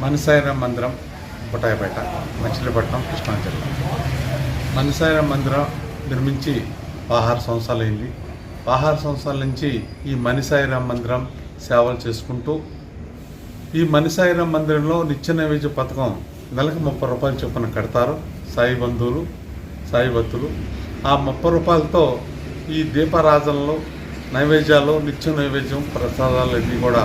మనసాయిరాం మందిరం బుటాయపేట మచిలీపట్నం కృష్ణా జిల్లా మనసాయిరాం మందిరం నిర్మించి పదహారు సంవత్సరాలు అయింది పదహారు సంవత్సరాల నుంచి ఈ మనిసాయిరాం మందిరం సేవలు చేసుకుంటూ ఈ మణిసాయిరాం మందిరంలో నిత్య నైవేద్య పథకం నెలకు ముప్పై రూపాయలు చొప్పున కడతారు సాయి బంధువులు సాయి భక్తులు. ఆ ముప్పై రూపాయలతో ఈ దీపారాధనలు నైవేద్యాలు నిత్య నైవేద్యం ప్రసాదాలు ఇవి కూడా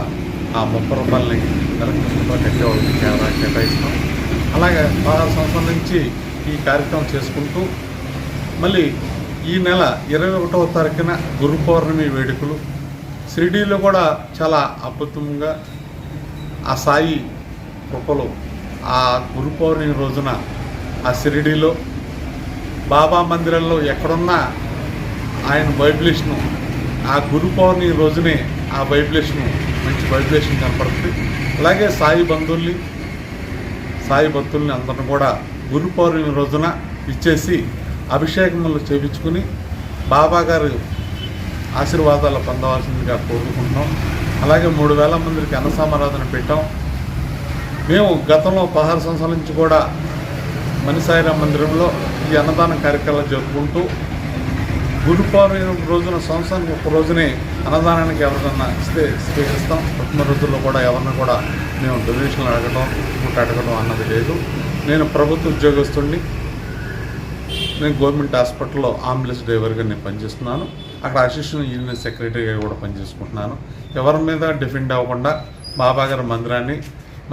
ఆ ముప్పై రూపాయలని నెలకు ముప్పై కట్టేవాళ్ళకి కేటాయిస్తాం. అలాగే పదహారు సంవత్సరాల నుంచి ఈ కార్యక్రమం చేసుకుంటూ మళ్ళీ ఈ నెల ఇరవై ఒకటవ తారీఖున గురు పౌర్ణమి వేడుకలు. షిరిడీలో కూడా చాలా అద్భుతంగా ఆ సాయి కృపలు ఆ గురు పౌర్ణమి రోజున ఆ షిరిడీలో బాబా మందిరంలో ఎక్కడున్నా ఆయన బైబిలిస్ట్ను ఆ గురు పౌర్ణమి రోజునే ఆ బైబిలిస్ట్ను మంచి వైబ్రేషన్ కనపడుతుంది. అలాగే సాయి బంధువుల్ని సాయి భక్తుల్ని అందరిని కూడా గురు పౌర్ణమి రోజున ఇచ్చేసి అభిషేకములు చేపించుకుని బాబా గారు ఆశీర్వాదాలు పొందవలసిందిగా కోరుకుంటున్నాం. అలాగే మూడు వేల మందికి అన్నసామరాధన పెట్టాం. మేము గతంలో పదహారు సంవత్సరాల నుంచి కూడా మణిసాయిరా మందిరంలో ఈ అన్నదాన కార్యక్రమాలు జరుపుకుంటూ గురు పౌర్ణమి రోజున సంవత్సరానికి ఒక రోజునే అన్నదానానికి ఎవరికన్నా ఇస్తే స్వీకరిస్తాం. ప్రథమ రోజుల్లో కూడా ఎవరిని కూడా మేము డొనేషన్లు అడగడం ఇంకోటి అడగడం అన్నది లేదు. నేను ప్రభుత్వ ఉద్యోగస్తుడిని నేను గవర్నమెంట్ హాస్పిటల్లో అంబులెన్స్ డ్రైవర్గా నేను పనిచేస్తున్నాను. అక్కడ అసిస్టెంట్ యూనియన్ సెక్రటరీగా కూడా పనిచేసుకుంటున్నాను. ఎవరి మీద డిఫెండ్ అవ్వకుండా బాబాగారి మందిరాన్ని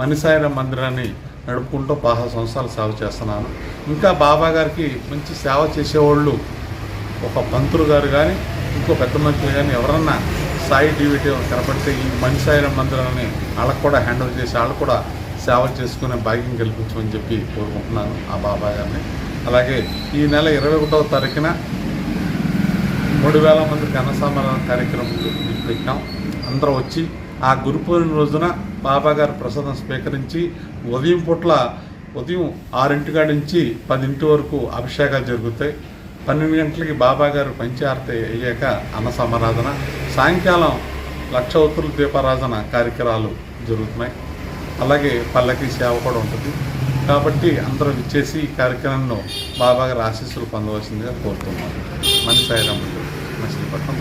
మణిసాయిర మందిరాన్ని నడుపుకుంటూ పదహారు సంవత్సరాలు సేవ చేస్తున్నాను. ఇంకా బాబాగారికి మంచి సేవ చేసేవాళ్ళు ఒక పంతులు గారు కానీ ఇంకో పెద్ద మనుషులు కానీ ఎవరన్నా సాయి డివిటీ కనపడితే ఈ మణిసాయిరాం మందిరాన్ని వాళ్ళకు కూడా హ్యాండిల్ చేసి వాళ్ళు కూడా సేవ చేసుకునే భాగ్యం కల్పించమని చెప్పి కోరుకుంటున్నాను ఆ బాబా గారిని. అలాగే ఈ నెల ఇరవై ఒకటవ తారీఖున మూడు వేల మందికి అన్నసంబరణ కార్యక్రమం పెట్టాం. అందరూ వచ్చి ఆ గురు పౌర్ణమి రోజున బాబా గారు ప్రసాదం స్వీకరించి ఉదయం పూట్ల ఉదయం ఆరింటి కాడి నుంచి పదింటి వరకు అభిషేకాలు జరుగుతాయి. పన్నెండు గంటలకి బాబా గారు పంచారతి అయ్యాక అన్న సమారాధన సాయంకాలం లక్ష ఉత్తరుల దీపారాధన కార్యక్రమాలు జరుగుతున్నాయి. అలాగే పల్లకి సేవ కూడా ఉంటుంది. కాబట్టి అందరూ ఇచ్చేసి ఈ కార్యక్రమంలో బాబా గారి ఆశీస్సులు పొందవలసిందిగా కోరుతున్నాను. మంచి సాయిరామ్ మచిలీపట్నం